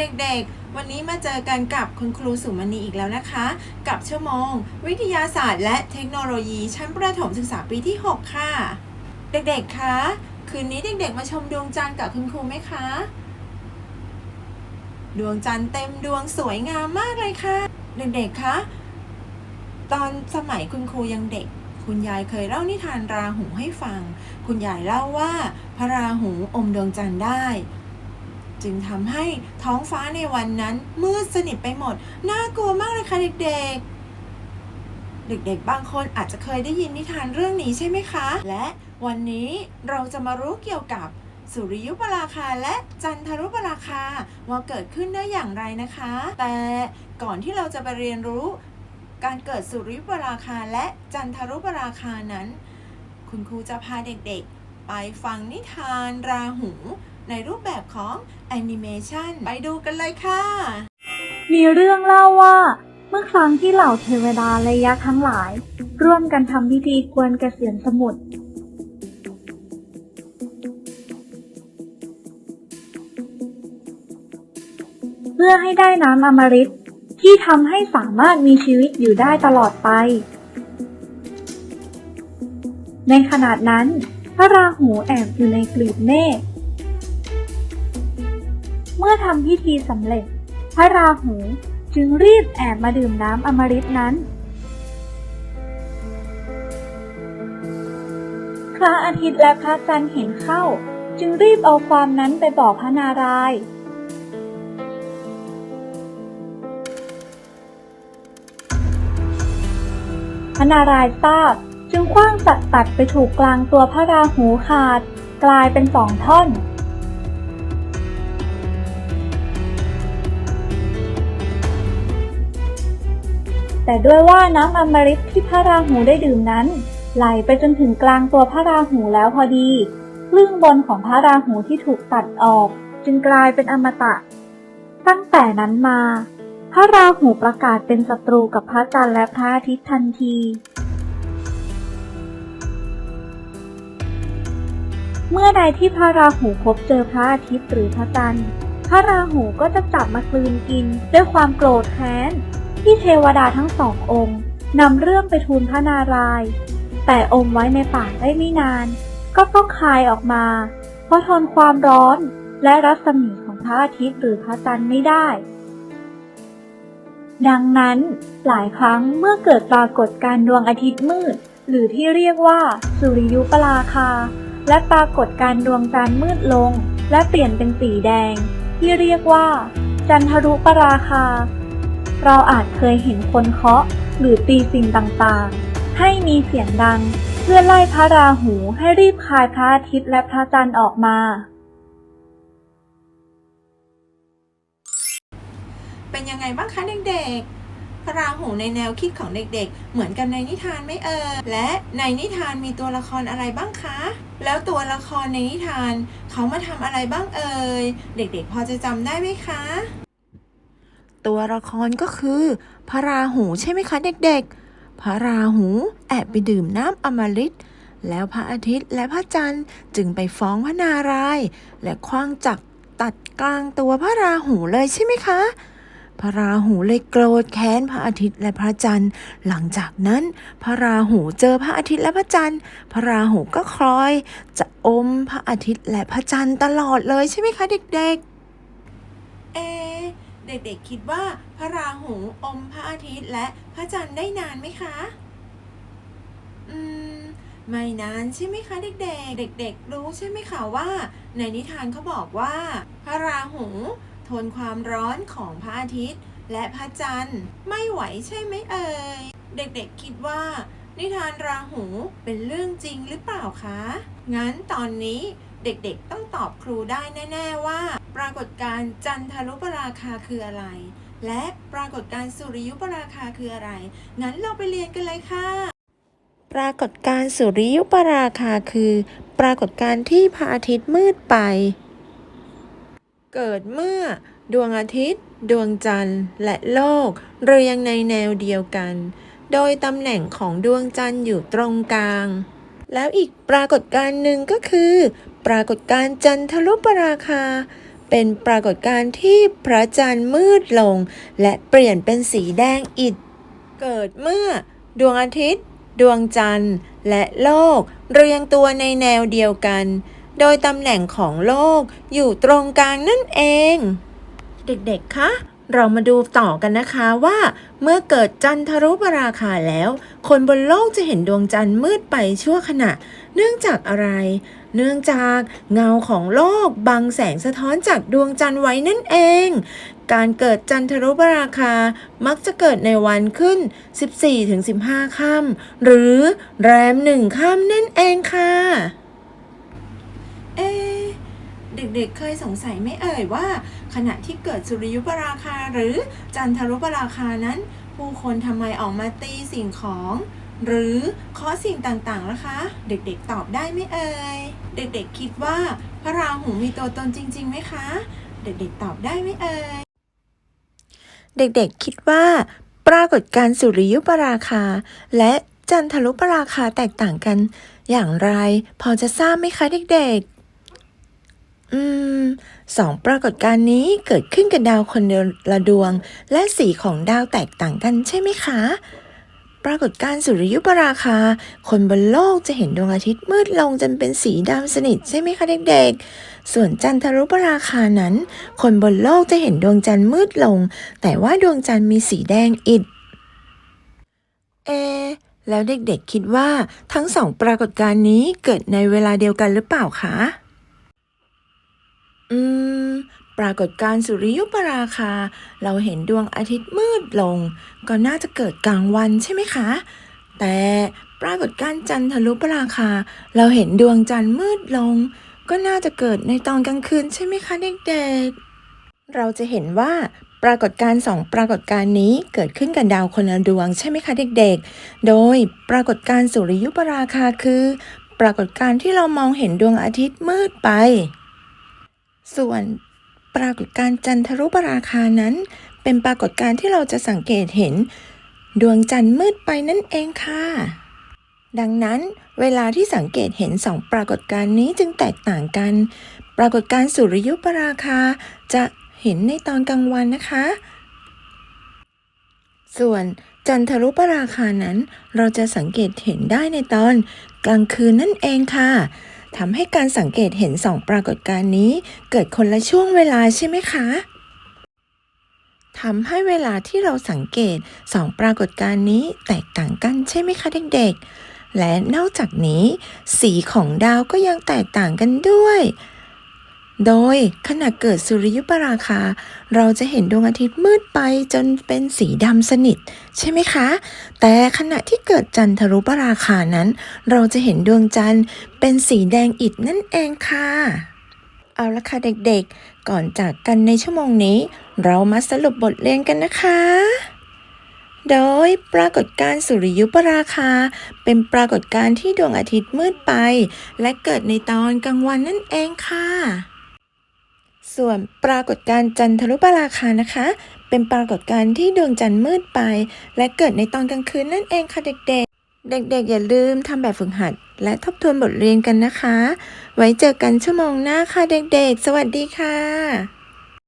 เด็กๆ วันนี้มาเจอกันกับคุณครูสุมณีอีกแล้วนะคะ กับชั่วโมง วิทยาศาสตร์ และเทคโนโลยีชั้นประถมศึกษาปีที่ 6 ค่ะ เด็กๆ คะ คืนนี้เด็กๆ มาชมดวงจันทร์กับคุณครูไหมคะ ดวงจันทร์เต็มดวงสวยงามมากเลยค่ะ เด็กๆ คะ ตอนสมัยคุณครูยังเด็กคุณยายเคยเล่านิทานราหูให้ฟัง คุณยายเล่าว่า พระราหูอมดวงจันทร์ได้ จึงทำให้ท้องฟ้าในวันนั้น มืดสนิทไปหมด น่ากลัวมากเลยค่ะเด็กๆ เด็กๆ บางคนอาจจะเคยได้ยินนิทานเรื่องนี้ใช่ไหมคะ และวันนี้เราจะมารู้เกี่ยวกับสุริยุปราคาและจันทรุปราคาว่าเกิดขึ้นได้อย่างไรนะคะ แต่ก่อนที่เราจะไปเรียนรู้ การเกิดสุริยุปราคาและจันทรุปราคานั้น คุณครูจะพาเด็กๆ ไปฟังนิทานราหู ในรูปแบบของแอนิเมชันไปดูกันเลยค่ะ มีเรื่องเล่าว่า เมื่อครั้งที่เหล่าเทวดาและยักษ์ทั้งหลาย ร่วมกันทำพิธีกวนเกษียณสมุทรเพื่อให้ได้น้ำอมฤตที่ทำให้สามารถมีชีวิตอยู่ได้ตลอดไป ในขณะนั้น พระราหูแอบอยู่ในกลีบเมฆ มื่อทำพิธีสำเร็จ พระราหูจึงรีบแอบมาดื่มน้ำอมฤตนั้น พระอาทิตย์และพระจันทร์เห็นเข้า จึงรีบเอาความนั้นไปบอกพระนารายณ์พระนารายณ์ทราบจึงคว้างสัตว์ตัดไปถูกกลางตัวพระราหูขาด กลายเป็นสองท่อน แต่ด้วยว่าน้ำอมฤตที่พระราหูได้ดื่มนั้น ไหลไปจนถึงกลางตัวพระราหูแล้วพอดีครึ่งบนของพระราหูที่ถูกตัดออก จึงกลายเป็นอมตะ ตั้งแต่นั้นมา พระราหูประกาศเป็นศัตรูกับพระจันทร์และพระอาทิตย์ทันทีเมื่อใดที่พระราหูพบเจอพระอาทิตย์หรือพระจันทร์ พระราหูก็จะจับมากลืนกินด้วยความโกรธแค้น ที่เทวดาทั้งสององค์นำเรื่องไปทูลพระนารายณ์แต่อมไว้ในปากได้ไม่นาน ก็ต้องคายออกมา เพราะทนความร้อนและรัศมีของพระอาทิตย์หรือพระจันทร์ไม่ได้ ดังนั้นหลายครั้งเมื่อเกิดปรากฏการดวงอาทิตย์มืด หรือที่เรียกว่าสุริยุปราคา และปรากฏการดวงจันทร์มืดลง และเปลี่ยนเป็นสีแดง ที่เรียกว่า จันทรุปราคา เราอาจเคยเห็นคนเคาะหรือตีสิ่งต่างๆ ให้มีเสียงดัง เพื่อไล่พระราหูให้รีบคายพระอาทิตย์และพระจันทร์ออกมา เป็นยังไงบ้างคะเด็กๆ พระราหูในแนวคิดของเด็กๆ เหมือนกันในนิทานไหมเอ่ยและในนิทานมีตัวละครอะไรบ้างคะ แล้วตัวละครในนิทานเขามาทำอะไรบ้างเอ่ย เด็กๆ พอจะจำได้ไหมคะ ตัวละครก็คือ พระราหูใช่ไหมคะเด็กๆ พระราหูแอบไปดื่มน้ำอมฤตแล้วพระอาทิตย์และพระจันทร์จึงไปฟ้องพระนารายณ์และคว้างจักรตัดกลางตัวพระราหูเลยใช่ไหมคะ พระราหูเลยโกรธแค้นพระอาทิตย์และพระจันทร์ หลังจากนั้น พระราหูเจอพระอาทิตย์และพระจันทร์ พระราหูก็คอย จะอมพระอาทิตย์และพระจันทร์ตลอดเลยใช่ไหมคะเด็กๆ เอ เด็กๆคิดว่าพระราหูอมพระอาทิตย์และพระจันทร์ได้นานไหมคะ อืม ไม่นานใช่ไหมคะ เด็กๆ เด็ก ๆ รู้ใช่ไหมคะว่า ในนิทานเขาบอกว่า พระราหูทนความร้อนของพระอาทิตย์ และพระจันทร์ไม่ไหวใช่ไหมเอ่ย เด็กๆคิดว่า นิทานราหูเป็นเรื่องจริงหรือเปล่าคะ งั้นตอนนี้ เด็กๆ ต้องตอบครูได้แน่ ๆว่า ปรากฏการณ์จันทรุปราคาคืออะไร และปรากฏการณ์สุริยุปราคาคืออะไร งั้นเราไปเรียนกันเลยค่ะ ปรากฏการณ์สุริยุปราคาคือ ปรากฏการณ์ที่พระอาทิตย์มืดไป เกิดเมื่อ ดวงอาทิตย์ ดวงจันทร์ และโลก เรียงในแนวเดียวกัน โดยตำแหน่งของดวงจันทร์อยู่ตรงกลาง แล้วอีกปรากฏการณ์หนึ่งก็คือ ปรากฏการณ์จันทรุปราคา เป็นปรากฏการณ์ที่พระจันทร์มืดลง และเปลี่ยนเป็นสีแดงอิฐเกิดเมื่อ ดวงอาทิตย์ ดวงจันทร์ และโลก เรียงตัวในแนวเดียวกัน โดยตำแหน่งของโลกอยู่ตรงกลางนั่นเอง เด็กๆ คะ เรามาดูต่อกันนะคะว่าเมื่อเกิดจันทรุปราคาแล้ว คนบนโลกจะเห็นดวงจันทร์มืดไปชั่วขณะ เนื่องจากอะไร เนื่องจากเงาของโลกบังแสงสะท้อนจากดวงจันทร์ไว้นั่นเอง การเกิดจันทรุปราคามักจะเกิดในวันขึ้น 14-15 ค่ำหรือแรมหนึ่งค่ำนั่นเองค่ะเอ๊ะ เด็กๆ เคยสงสัยไม่เอ่ยว่า ขณะที่เกิดสุริยุปราคาหรือจันทรุปราคานั้น ผู้คนทำไมออกมาตีสิ่งของ หรือเคาะสิ่งต่างๆล่ะคะ เด็กๆตอบได้ไหมเอ่ยเด็กๆคิดว่าพระราหูมีตัวตนจริงๆไหมคะ เด็กๆตอบได้ไหมเอ่ยเด็กๆคิดว่า ปรากฏการณ์สุริยุปราคา และจันทรุปราคาแตกต่างกัน อย่างไร พอจะทราบไหมคะเด็กๆ อืมสองปรากฏการณ์นี้เกิดขึ้นกับดาวคนละดวง และสีของดาวแตกต่างกันใช่ไหมคะ ปรากฏการณ์สุริยุปราคา คนบนโลกจะเห็นดวงอาทิตย์มืดลงจนเป็นสีดำสนิทใช่ไหมคะเด็กๆ ส่วนจันทรุปราคานั้น คนบนโลกจะเห็นดวงจันทร์มืดลง แต่ว่าดวงจันทร์มีสีแดงอิฐเอแล้วเด็กๆคิดว่าทั้งสองปรากฏการณ์นี้เกิดในเวลาเดียวกันหรือเปล่าคะ อืม ปรากฏการณ์สุริยุปราคา เราเห็นดวงอาทิตย์มืดลง ก็น่าจะเกิดกลางวันใช่ไหมคะ แต่ปรากฏการณ์จันทรุปราคา เราเห็นดวงจันทร์มืดลง ก็น่าจะเกิดในตอนกลางคืนใช่ไหมคะเด็กๆ เราจะเห็นว่าปรากฏการณ์สองปรากฏการณ์นี้เกิดขึ้นกับดาวคนละดวงใช่ไหมคะเด็กๆ โดยปรากฏการณ์สุริยุปราคาคือ ปรากฏการณ์ที่เรามองเห็นดวงอาทิตย์มืดไป ส่วนปรากฏการณ์จันทรุปราคานั้น เป็นปรากฏการณ์ที่เราจะสังเกตเห็น ดวงจันทร์มืดไปนั่นเองค่ะ ดังนั้นเวลาที่สังเกตเห็นสองปรากฏการณ์นี้จึงแตกต่างกัน ปรากฏการณ์สุริยุปราคาจะเห็นในตอนกลางวันนะคะ ส่วนจันทรุปราคานั้น เราจะสังเกตเห็นได้ในตอนกลางคืนนั่นเองค่ะ ทำให้การสังเกตเห็นสองปรากฏการณ์นี้ เกิดคนละช่วงเวลาใช่ไหมคะทำให้เวลาที่เราสังเกตสองปรากฏการณ์นี้แตกต่างกันใช่ไหมคะเด็กๆ และนอกจากนี้ สีของดาวก็ยังแตกต่างกันด้วย โดยขณะเกิดสุริยุปราคา เราจะเห็นดวงอาทิตย์มืดไปจนเป็นสีดำสนิท ใช่ไหมคะ แต่ขณะที่เกิดจันทรุปราคานั้น เราจะเห็นดวงจันทร์เป็นสีแดงอิฐนั่นเองค่ะ เอาละค่ะเด็กๆ ก่อนจากกันในชั่วโมงนี้ เรามาสรุปบทเรียนกันนะคะ โดยปรากฏการสุริยุปราคา เป็นปรากฏการณ์ที่ดวงอาทิตย์มืดไป และเกิดในตอนกลางวันนั่นเองค่ะ ส่วนปรากฏการณ์จันทรุปราคานะคะ เป็นปรากฏการณ์ที่ดวงจันทร์มืดไป และเกิดในตอนกลางคืนนั่นเองค่ะเด็กๆ เด็กๆ อย่าลืมทำแบบฝึกหัด และทบทวนบทเรียนกันนะคะ ไว้เจอกันชั่วโมงหน้าค่ะเด็กๆ สวัสดีค่ะ